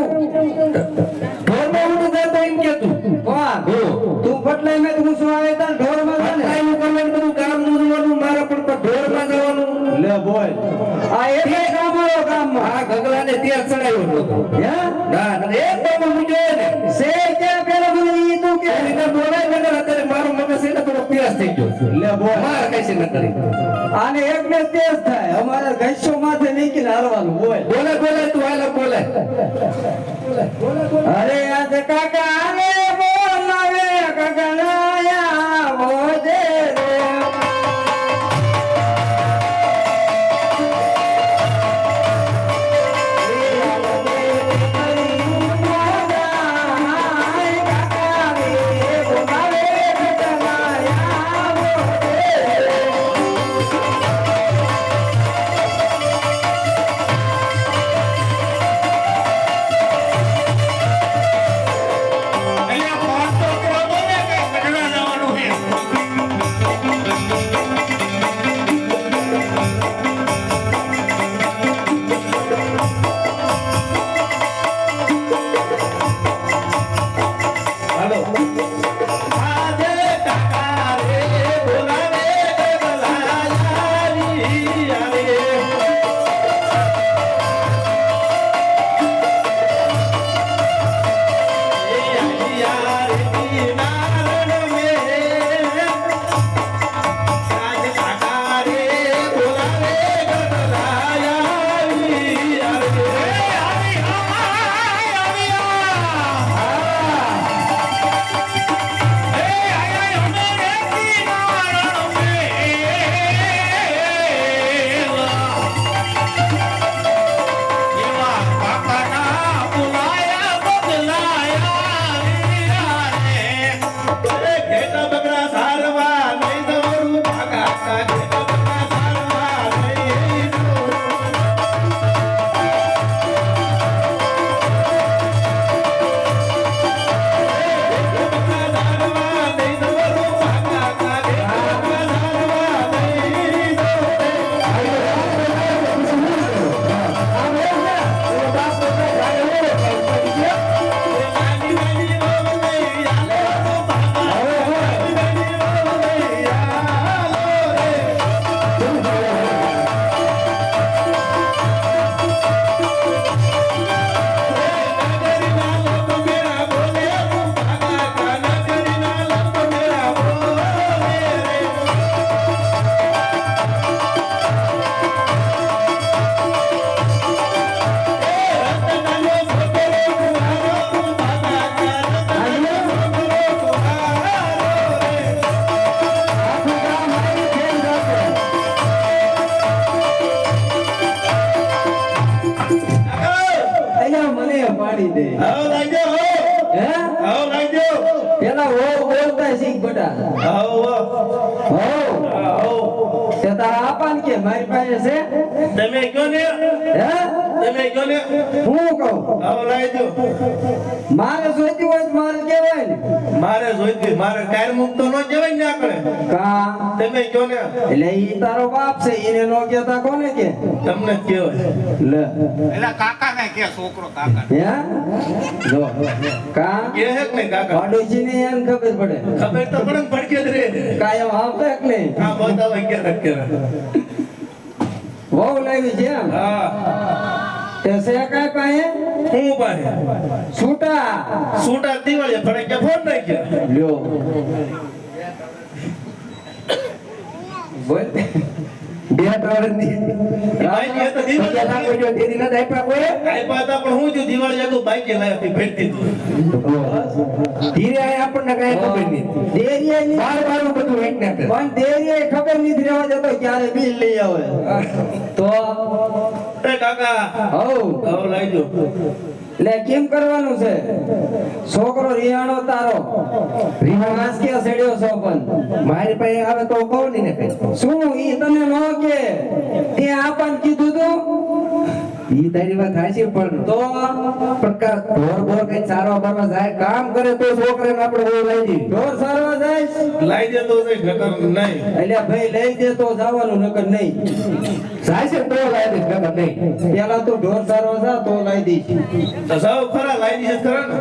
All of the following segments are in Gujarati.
ハハハハ! થઈ ગયો લે બોલ. માર કઈ ન કરી. આને એક તેજ થાય. અમારે ઘસ્યો માથે નીકળી હારવાનું બોલ. બોલે બોલે તું હાલો બોલે. અરે આજ કાકા પાડી દે. આવો લાગજો હો. હે? આવો લાગજો. પેલા હો બોલતા શીખ બેટા. આવો હો આવો તે તારા આપાન કે મારી પાસે છે? તમે કયો ને. હે? તમે કયો ને. હું કહું? આવો લાગજો મારે જોઈતી હોય તો મારે કહેવાય ને. મારે જોઈતી મારે કાયર મુક્તો નો જવાય ને આકડે કા? તમે કયો ને. એટલે ઈ તારો બાપ છે એને નો કેતા કોને કે? તમને જ કહેવાય. લે. એટલે કાકા ને કે છોકરો કાકા. હે? જો. કા? કે હે ને કાકા? પાડોશી ને એમ ખબર પડે. ખબર તો પડે પડકે જ રે કાયમ આવતો કે નહીં? હા બતાવો કે રખે વહુ લાવી છે એમ? હા. છે કાંઈ પાસે હું પાસે છૂટા. સૂટા દિવાળી ફડે કે ફોન નહીં લ્યો. બોલ. બે ત્રણ દી તો દિવાળી કોઈ જો ના દાયપા કોઈ. આઈ પાતા પણ હું જો દિવાળી હતું બાઈક એ હતી ભેટતી તું. ધીરે આય આપણને કાંઈ ખબર નહીં બાર બારું બધું પણ ખબર રહેવા જતો ક્યારે બિલ લઈ આવે. તો એ કાકા લાવજો લે, કેમ કરવાનું છે? છોકરો રિયાણો તારો. રીવાસ કે સડ્યો છો પણ. મારી પાસે આવે તો કહું ને શું ઈ તને ન કે? તે આપણ કીધું તું? ઈ તારી વાત છે પણ તો પ્રકાર ઢોર બોર કઈ ચારો બારવા જાય કામ કરે તો છોકરાને આપણે બહુ લઈ જઈએ ઢોર સારવા જાય? લઈ દે છે નકર નહીં. એટલે ભાઈ લઈ દેતો જવાનું નકર નહીં. જાય છે તો લઈ દે ખબર નહીં. પેલા તો ઢોર સારવા જા તો લઈ દઈશ. તો સૌ ખરા લઈ દીધે ખરા ને.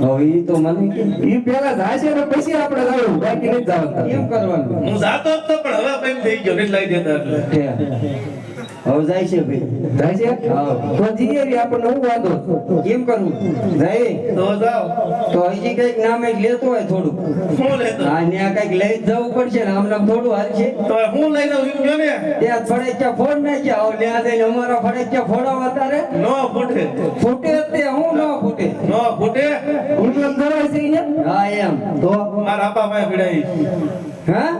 હવે તો મને ઈ પેલા જાય છે ને પછી આપણે જવું બાકી નહીં જવાનું. કેમ કરવાનું? હું જાતો જ તો પણ હવે બંધ થઈ ગયો નહીં લાઈ દેતા એટલે હવે જાય છે ભાઈ. જાય છે? હા. તો જઈએ રી આપણને હું વાંધો? કેમ કરવું જાય. તો જાઓ. તો હજી કંઈક નામે લેતો હોય થોડું શું લેતો? હા કંઈક લઈ જવું પડશે ને આમ નામ થોડું હાલશે. તો હું લઈ ને ત્યાં ફડેક્યા ફોડ નાખ્યા. હવે ત્યાં જઈને અમારા ફડેક્યા ફોડાવા તારે ન ફૂટે. ફૂટે તે હું ન ફૂટે. ન ફૂટે? છે હા એમ. તો મારા આપા પાસે ભીડાઈ. હા?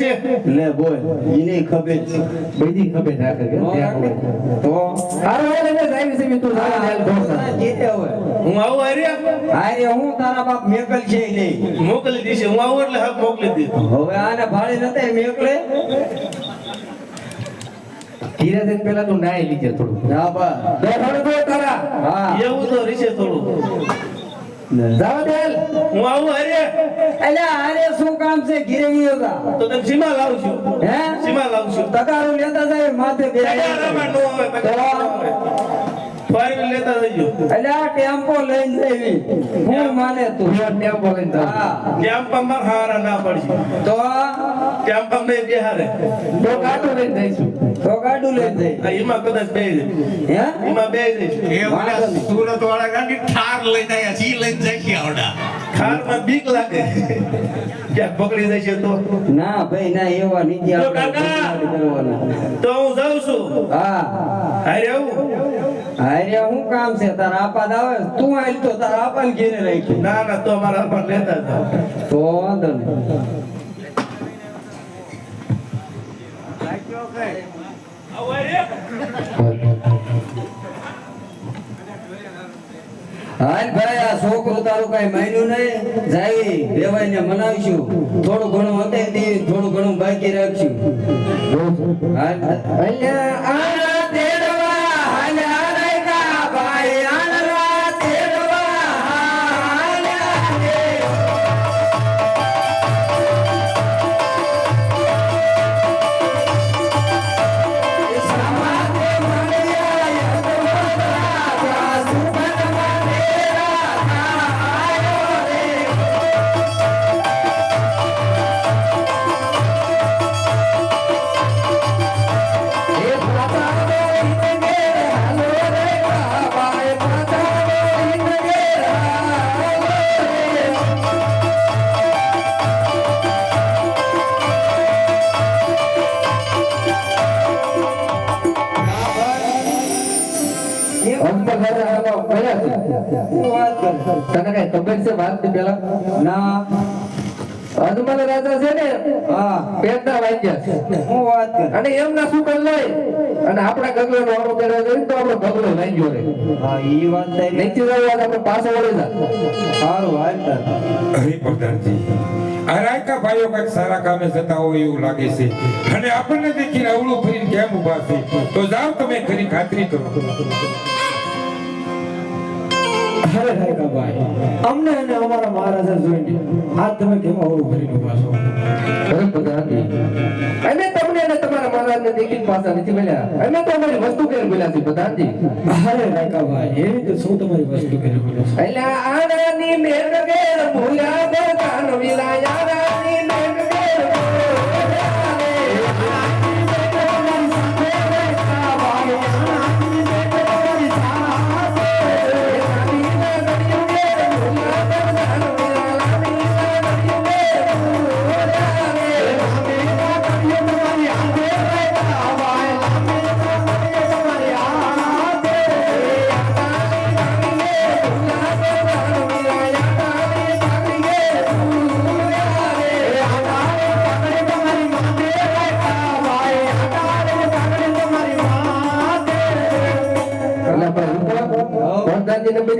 છે? લે બોલ ઈને બધી રાખે. તો? હારું છે તું હા. જીતે હવે. હું આવું હું તારા બાપ મેકલ છે નહીં મોકલી દીશે હું આવું એટલે હાથ મોકલી દીધું. હવે આને ભાડે નતા મેકલે. ધીરે ધીરે પેલા તું નાઈ લીજે થોડું. ના બા. દોડણ તારા. હા. એવું તો રીશે થોડું. હું આવું હાર્યા એટલે આરે શું કામ છે? ઘીરે ગયો તા તો તમે સીમા લાવું છું. હે? સીમા લાવું છું. તગારું લેતા જાય માથે બે નો આવે, તગારામાં નો આવે. ફોરવીલ લેતા જજો. એટલે આ ટેમ્પો લઈને જઈવી. હું માને તું? ટેમ્પો લઈને જા. હા. કેમ્પમાં હારા ના પડશે. તો? કેમ્પમાં બેહારે તો કાંટો લઈને જઈશું. તો ગાડું લઈ જાય. એમાં કદાચ બે હે? એમાં બે એ ઓલા સુરત વાળા ગાંધી ઠાર લઈ જાય ખારમાં બીક લાગે. ક્યાંક પકડી જશે તો. ના ભાઈ ના એવા નીતિ તો કાકા. તો હું જાઉં છું. હા. હારે આવું. હારે શું કામ છે? તારા આપાદ આવે? તું આલ તો તારા આપાને ઘેરે રાખ્યું ના ના તો અમારા પણ લેતા તો વાંધો નહીં. હાલ ભાઈ, આ છોકરું તારું કઈ માન્યું નહીં. જાય વેવાઈ ને મનાવીશું. થોડું ઘણું હતે થોડું ઘણું બાકી રાખશું. હાલ. તને કઈ ખબર છે વાતની પેલા ના. હનુમાન રાજા છે ને? હા પેટના વાગ્યા છે. શું વાત કરે. અને એમના શું લઈ. અને આપણા ગગલો નો વારો કર્યો જોઈએ તો આપણો ગગલો લાગ્યો રે. હા ઈ વાત તારી નીચે જવું આપણે પાછો વળી જા. સારું હાલ તાર. પ્રધાનજી આ ભાઈઓ કંઈક સારા કામે જતા હોય એવું લાગે છે. અને આપણને દેખીને અવળું ફરીને કેમ ઊભા છે? તો જાઓ તમે ખરી ખાતરી કરો. અરે ભાઈ? અમને અને અમારા મહારાજા જોઈને આજ તમે કેમ આવું કરીને ઊભા છો અમે તમને અને તમારા મહારાજને દેખી પાછા નથી મળ્યા. અમે તો અમારી વસ્તુ કરી મળ્યા છે પ્રધાનજી. અરે ભાઈ? એવી રીતે શું તમારી વસ્તુ કરી બોલો એટલે આનાની મેર ગેર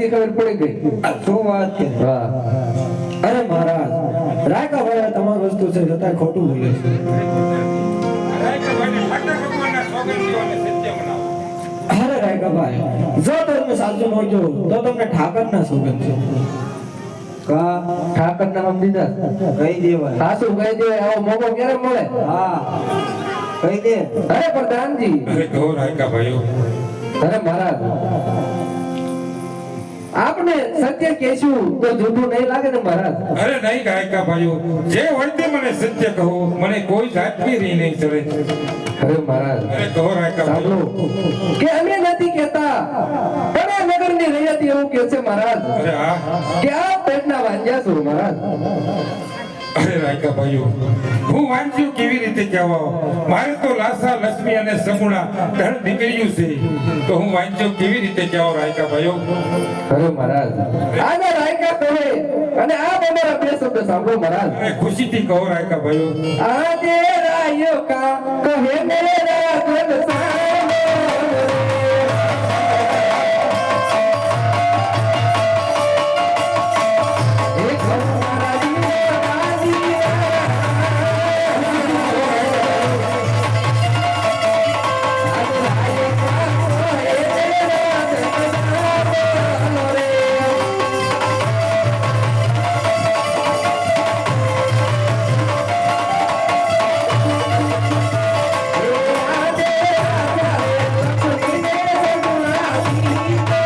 બધી ખબર પડી ગઈ? શું વાત છે? અરે મહારાજ રાયકા ભાઈ તમારી વસ્તુ છે છતાં ખોટું બોલે છે. રાયકા ભાઈને ઠાકર ભગવાનના સોગંદીઓને સત્ય મનાવો અરે રાયકાભાઈ જો તમે સાચું ન તો તમને ઠાકરના સુગંધ છે. કા ઠાકર ના નામ દીધા. કહી દેવાય. સાસુ કહી દે આવો મોકો ક્યારે મળે? હા. કહી દે. અરે પ્રધાનજી. અરે કહો રાયકા ભાઈઓ. અરે મહારાજ આપણે સત્ય કહેશું તો જૂઠું નહીં લાગે ને મહારાજ. અરે નહીં ગાયકા ભાઈઓ જે વળતે મને સત્ય કહો મને કોઈ જાતની રી નહીં ચડે. અરે મહારાજ અરે કહો રાયકા ભાઈઓ. સાંભળો. કે અમે નથી કહેતા તમે નગરની રૈયતી એવું કહે છે મહારાજ. અરે આ કે આ પેટના વાંજ્યા છો મહારાજ. અરે રાકા ભાઈઓ હું વાંચ્યું કેવી રીતે કહેવાઓ મારે તો લાસા લક્ષ્મી અને સગુણા ધન નીકળ્યું છે. તો હું વાંચ્યું કેવી રીતે કહેવાઓ રાયકા ભાઈઓ? અરે મહારાજ આના રાયકા કહે અને આ અમારા બે શબ્દ સાંભળો મહારાજ. અરે ખુશીથી કહો રાયકા ભાઈઓ. આજે રાયો કા કહે મેરા દિલ સાનો અરે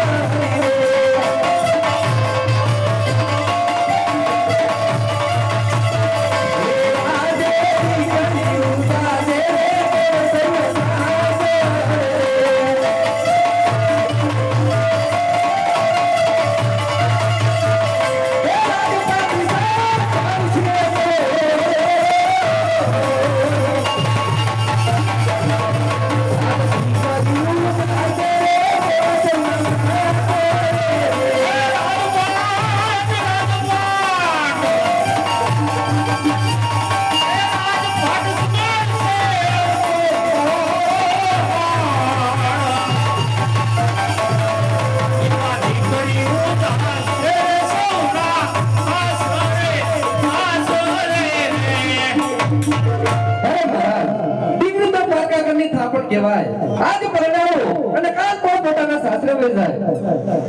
કહેવાય. આજ પરણાવો અને કાલ પણ પોતાના સાસરે વહી જાય.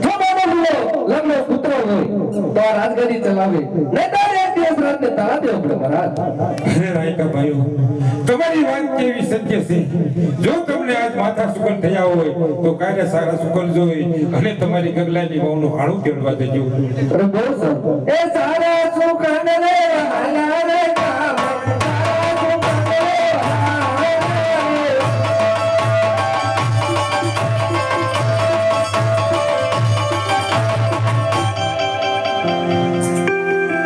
જો બાબો હુઓ, લગ્ન પુત્ર હોય, તો આ રાજગાદી ચલાવે. નહીંતર એક દિવસ રાતને તાળા દેવા પડે, મહારાજ. હે રાયકા ભાઈઓ તમારી વાત કેવી સત્ય છે જો તમને આજ માથા સુકન થયા હોય તો કાલે સારા સુકન જોઈ અને તમારી ગગલાની બહુનું હાળું કેળવા દેજો પ્રભુ. એ સારા સુકન રે